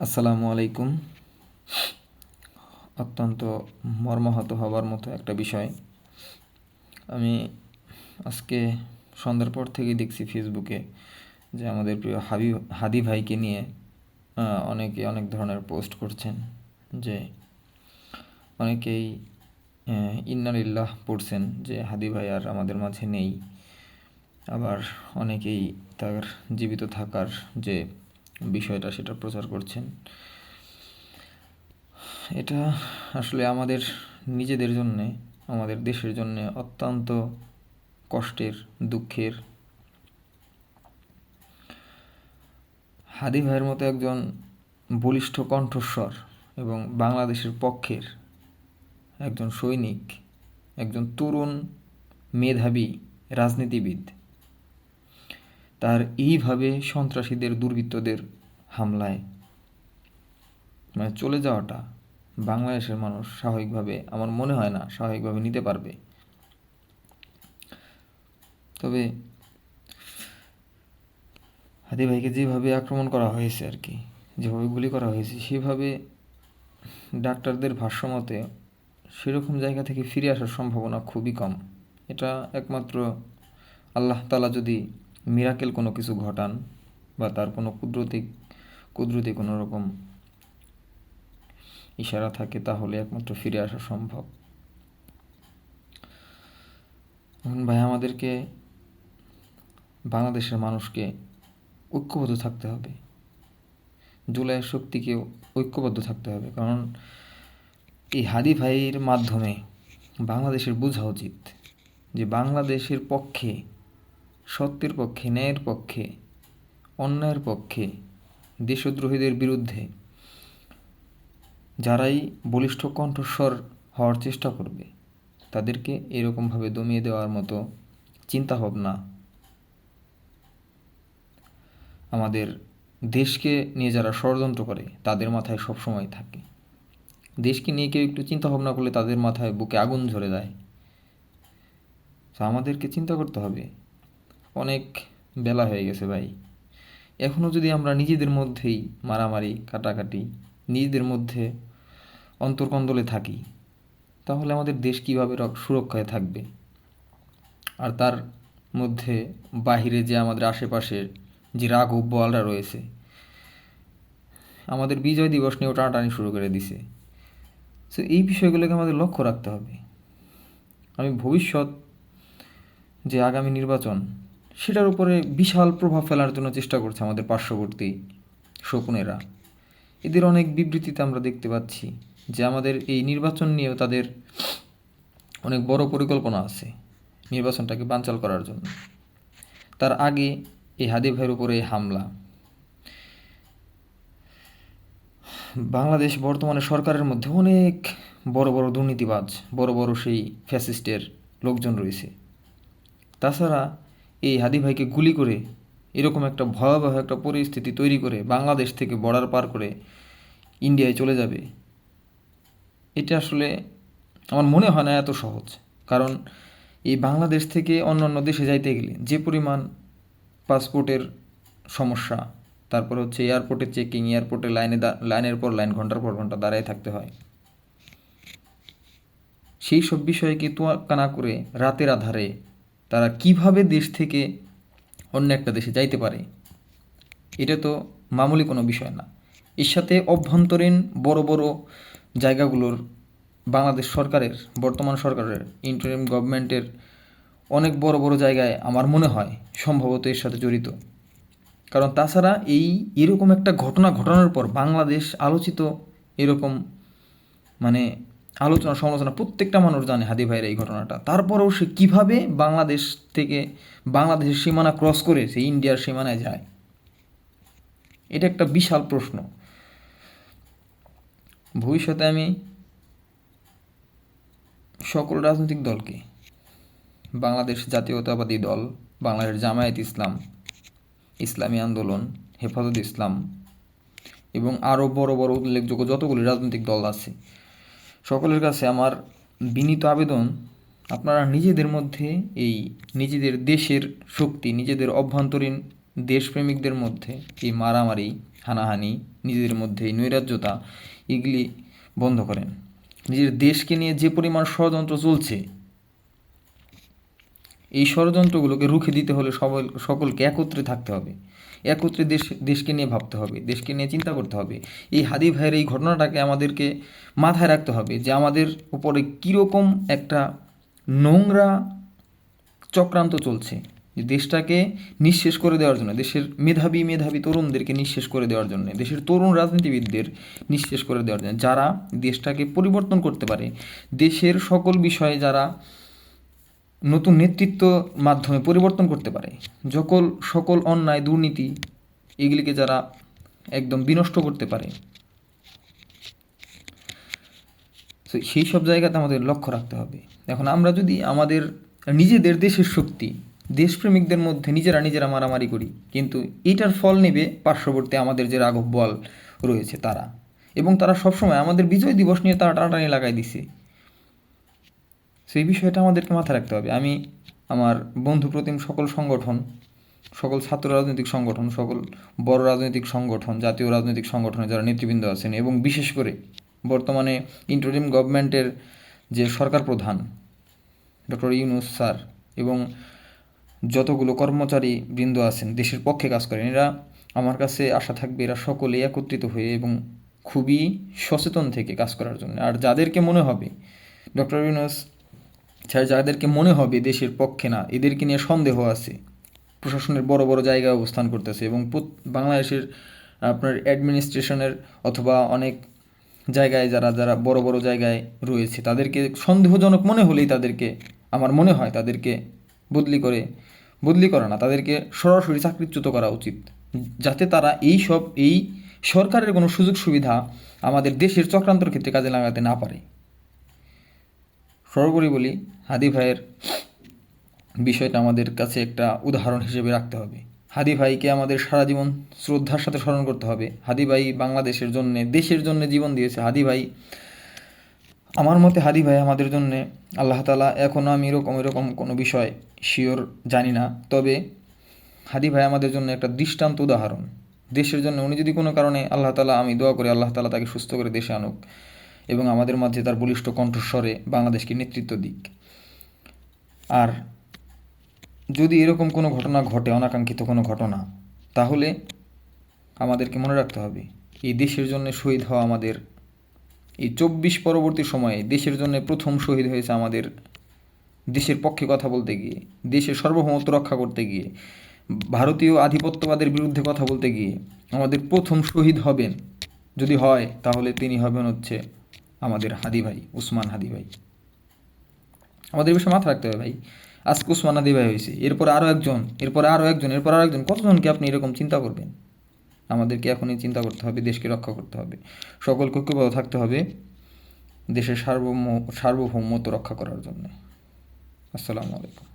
আসসালামু আলাইকুম। অত্যন্ত মর্মাহত হবার মতো একটা বিষয়। আমি আজকে সন্ধ্যার পর থেকেই দেখছি ফেসবুকে যে আমাদের প্রিয় হাবি হাদি ভাইকে নিয়ে অনেকে অনেক ধরনের পোস্ট করছেন যে অনেকেই আহ, ইন্নালিল্লাহ পড়ছেন যে হাদি ভাই আর আমাদের মাঝে নেই। আবার অনেকেই তার জীবিত থাকার যে বিষয়টা সেটা প্রচার করছেন। এটা আসলে আমাদের নিজেদের জন্যে, আমাদের দেশের জন্যে অত্যন্ত কষ্টের, দুঃখের। হাদি ভাইয়ের মতো একজন বলিষ্ঠ কণ্ঠস্বর এবং বাংলাদেশের পক্ষের একজন সৈনিক, একজন তরুণ মেধাবী রাজনীতিবিদ তার এইভাবে সন্ত্রাসীদের, দুর্বৃত্তদের হামলায়। মানে চলে যাওয়াটা বাংলাদেশের মানুষ স্বাভাবিকভাবে, আমার মনে হয় না, স্বাভাবিকভাবে নিতে পারবে। তবে হাদি ভাইকে যেভাবে আক্রমণ করা হয়েছে আর কি, যেভাবে গুলি করা হয়েছে, সেভাবে ডাক্তারদের ভাষ্যমতে সেরকম জায়গা থেকে ফিরে আসার সম্ভাবনা খুবই কম। এটা একমাত্র আল্লাহ তালা যদি মিরাকেল কোনো কিছু ঘটান বা তার কোনো কুদরতি কুদরতি কোনো রকম ইশারা থাকে তাহলে একমাত্র ফিরে আসা সম্ভব। এখন ভাই, আমাদেরকে, বাংলাদেশের মানুষকে ঐক্যবদ্ধ থাকতে হবে। জুলাইয়ের শক্তিকে ঐক্যবদ্ধ থাকতে হবে। কারণ এই হাদি ভাইয়ের মাধ্যমে বাংলাদেশের বোঝা উচিত যে বাংলাদেশের পক্ষে সত্যের পক্ষে, ন্যায়ের পক্ষে, অন্যায়ের পক্ষে, দেশদ্রোহীদের বিরুদ্ধে। যারাই বলিষ্ঠ কণ্ঠস্বর হওয়ার চেষ্টা করবে, তাদেরকে এরকমভাবে দমিয়ে দেওয়ার মতো চিন্তাভাবনা আমাদের দেশকে নিয়ে যারা ষড়যন্ত্র করে, তাদের মাথায় সবসময় থাকে। দেশকে নিয়ে কেউ একটু চিন্তা ভাবনা করলে তাদের মাথায় বুকে আগুন ঝরে যায়। তো আমাদেরকে চিন্তা করতে হবে অনেক বেলা হয়ে গেছে ভাই। এখনও যদি আমরা নিজেদের মধ্যেই মারামারি, কাটাকাটি, নিজেদের মধ্যে অন্তর্কন্দলে থাকি, তাহলে আমাদের দেশ কীভাবে সুরক্ষায় থাকবে? আর তার মধ্যে বাহিরে যে আমাদের আশেপাশে যে রাগ বোয়ালরা রয়েছে, আমাদের বিজয় দিবস নিয়েও টানাটানি শুরু করে দিছে। সো এই বিষয়গুলোকে আমাদের লক্ষ্য রাখতে হবে। আমি ভবিষ্যৎ যে আগামী নির্বাচন সেটার উপরে বিশাল প্রভাব ফেলার জন্য চেষ্টা করছে আমাদের পার্শ্ববর্তী শকুনেরা। এদের অনেক বিবৃতিতে আমরা দেখতে পাচ্ছি যে আমাদের এই নির্বাচন নিয়েও তাদের অনেক বড় পরিকল্পনা আছে নির্বাচনটাকে বানচাল করার জন্য। তার আগে এই হাদি ভাইয়ের উপরে এই হামলা। বাংলাদেশ বর্তমানে সরকারের মধ্যে অনেক বড় বড় দুর্নীতিবাজ, বড় বড় সেই ফ্যাসিস্টের লোকজন রয়েছে। তাছাড়া এই হাদি ভাইকে গুলি করে এরকম একটা ভয়াবহ একটা পরিস্থিতি তৈরি করে বাংলাদেশ থেকে বর্ডার পার করে ইন্ডিয়ায় চলে যাবে, এটা আসলে আমার মনে হয় না এত সহজ। কারণ এই বাংলাদেশ থেকে অন্য অন্য দেশে যাইতে গেলে যে পরিমাণ পাসপোর্টের সমস্যা, তারপর হচ্ছে এয়ারপোর্টে চেকিং এয়ারপোর্টে লাইনে লাইনের পর লাইন ঘণ্টার পর ঘণ্টা দাঁড়ায় থাকতে হয়। সেই সব বিষয়কে তোয়াক্কা না করে রাতের আধারে তারা কীভাবে দেশ থেকে অন্য একটা দেশে যাইতে পারে? এটা তো মামুলি কোনো বিষয় না। এর সাথে অভ্যন্তরীণ বড় বড় জায়গাগুলোর বাংলাদেশ সরকারের, বর্তমান সরকারের ইন্টারিম গভর্নমেন্টের অনেক বড় বড় জায়গায় আমার মনে হয় সম্ভবত এর সাথে জড়িত। কারণ তাছাড়া এই এরকম একটা ঘটনা ঘটানোর পর বাংলাদেশ আলোচিত এরকম মানে আলোচনা, সমালোচনা প্রত্যেকটা মানুষ জানে হাদি ভাইয়ের এই ঘটনাটা। তারপরেও সে কীভাবে বাংলাদেশ থেকে বাংলাদেশের সীমানা ক্রস করে সে ইন্ডিয়ার সীমানায় যায়? এটা একটা বিশাল প্রশ্ন। ভবিষ্যতে আমি সকল রাজনৈতিক দলকে, বাংলাদেশ জাতীয়তাবাদী দল, বাংলাদেশ জামায়াত ইসলাম, ইসলামী আন্দোলন, হেফাজত ইসলাম এবং আরও বড় বড় উল্লেখযোগ্য যতগুলি রাজনৈতিক দল আছে সকলের কাছে আমার বিনীত আবেদন, আপনারা নিজেদের মধ্যে এই নিজেদের দেশের শক্তি, নিজেদের অভ্যন্তরীণ দেশপ্রেমিকদের মধ্যে এই মারামারি, হানাহানি, নিজেদের মধ্যে এই নৈরাজ্যতা, এগুলি বন্ধ করেন। নিজের দেশকে নিয়ে যে পরিমাণ ষড়যন্ত্র চলছে এই ষড়যন্ত্রগুলোকে রুখে দিতে হলে সবাই সকলকে একত্রে থাকতে হবে। একত্রে দেশ, দেশকে নিয়ে ভাবতে হবে, দেশকে নিয়ে চিন্তা করতে হবে। এই হাদি ভাইয়ের এই ঘটনাটাকে আমাদেরকে মাথায় রাখতে হবে যে আমাদের উপরে কীরকম একটা নোংরা চক্রান্ত চলছে। যে দেশটাকে নিঃশেষ করে দেওয়ার জন্য, দেশের মেধাবী মেধাবী তরুণদেরকে নিঃশেষ করে দেওয়ার জন্য, দেশের তরুণ রাজনীতিবিদদের নিঃশেষ করে দেওয়ার জন্য, যারা দেশটাকে পরিবর্তন করতে পারে, দেশের সকল বিষয়ে যারা নতুন নেতৃত্ব মাধ্যমে পরিবর্তন করতে পারে। যকল, সকল অন্যায়, দুর্নীতি এগুলিকে যারা একদম বিনষ্ট করতে পারে। তো সেই সব জায়গাতে আমাদের লক্ষ্য রাখতে হবে। এখন আমরা যদি আমাদের নিজেদের দেশের শক্তি, দেশপ্রেমিকদের মধ্যে নিজেরা নিজেরা মারামারি করি, কিন্তু এটার ফল নেবে পার্শ্ববর্তী আমাদের যে রাঘব বল রয়েছে তারা। এবং তারা সবসময় আমাদের বিজয় দিবস নিয়ে তারা টানাটানি লাগাই দিছে। সেই বিষয়টা আমাদেরকে মাথায় রাখতে হবে। আমি আমার বন্ধু প্রতিম সকল সংগঠন, সকল ছাত্র রাজনৈতিক সংগঠন, সকল বড় রাজনৈতিক সংগঠন, জাতীয় রাজনৈতিক সংগঠনে যারা নেতৃবৃন্দ আছেন এবং বিশেষ করে বর্তমানে ইন্টারিম গভর্নমেন্টের যে সরকার প্রধান, ডক্টর ইউনুস স্যার এবং যতগুলো কর্মচারী বৃন্দ আছেন, দেশের পক্ষে কাজ করেন, এরা আমার কাছে আশা থাকবে এরা সকলে একত্রিত হয়ে এবং খুবই সচেতন থেকে কাজ করার জন্য। আর যাদেরকে মনে হবে, ডক্টর ইউনুস যাদেরকে মনে হবে দেশের পক্ষে না, এদেরকে নিয়ে সন্দেহ আছে। প্রশাসনের বড় বড় জায়গায় অবস্থান করতেছে এবং বাংলাদেশের আপনার অ্যাডমিনিস্ট্রেশনের অথবা অনেক জায়গায় যারা যারা বড় বড় জায়গায় রয়েছে, তাদেরকে সন্দেহজনক মনে হলেই তাদেরকে, আমার মনে হয় তাদেরকে বদলি করে, বদলি করা না, তাদেরকে সরাসরি চাকরিচ্যুত করা উচিত। যাতে তারা এই সব, এই সরকারের কোনো সুযোগ সুবিধা আমাদের দেশের চক্রান্তর ক্ষেত্রে কাজে লাগাতে না পারে। সর্বোপরি বলি, হাদি ভাইয়ের বিষয়টা আমাদের কাছে একটা উদাহরণ হিসেবে রাখতে হবে। হাদি ভাইকে আমাদের সারা জীবন শ্রদ্ধার সাথে স্মরণ করতে হবে। হাদি ভাই বাংলাদেশের জন্য, দেশের জন্য জীবন দিয়েছে। হাদি ভাই, আমার মতে হাদি ভাই আমাদের জন্য আল্লাহ তালা এখনও আমি এরকম এরকম কোনো বিষয় শিওর জানি না। তবে হাদি ভাই আমাদের জন্য একটা দৃষ্টান্ত উদাহরণ। দেশের জন্য উনি যদি কোনো কারণে আল্লাহ তালা আমি দোয়া করি, আল্লাহ তালা তাকে সুস্থ করে দেশে আনুক। এবং আমাদের মাঝে তার বলিষ্ঠ কণ্ঠস্বরে বাংলাদেশকে নেতৃত্ব দিক। আর যদি এরকম কোনো ঘটনা ঘটে, অনাকাঙ্ক্ষিত কোনো ঘটনা, তাহলে আমাদেরকে মনে রাখতে হবে, এই দেশের জন্য শহীদ হওয়া আমাদের, এই চব্বিশ পরবর্তী সময়ে দেশের জন্য প্রথম শহীদ হয়েছে আমাদের দেশের পক্ষে কথা বলতে গিয়ে, দেশের সার্বভৌমত্ব রক্ষা করতে গিয়ে, ভারতীয় আধিপত্যবাদের বিরুদ্ধে কথা বলতে গিয়ে আমাদের প্রথম শহীদ হবেন। যদি হয়, তাহলে তিনি হবেন হচ্ছে আমাদের হাদি ভাই, উসমান হাদি ভাই। আমাদের বিষয়ে মাথা রাখতে হবে ভাই। আজকে উসমান হাদি ভাই হয়েছে। এরপর আরও একজন, এরপর আরও একজন, এরপর আরও একজন। কতজনকে আপনি এরকম চিন্তা করবেন? আমাদেরকে এখনই চিন্তা করতে হবে, দেশকে রক্ষা করতে হবে। সকলকে ঐক্যবদ্ধ থাকতে হবে দেশের সার্বভৌম, সার্বভৌমত্ব রক্ষা করার জন্য। আসসালামু আলাইকুম।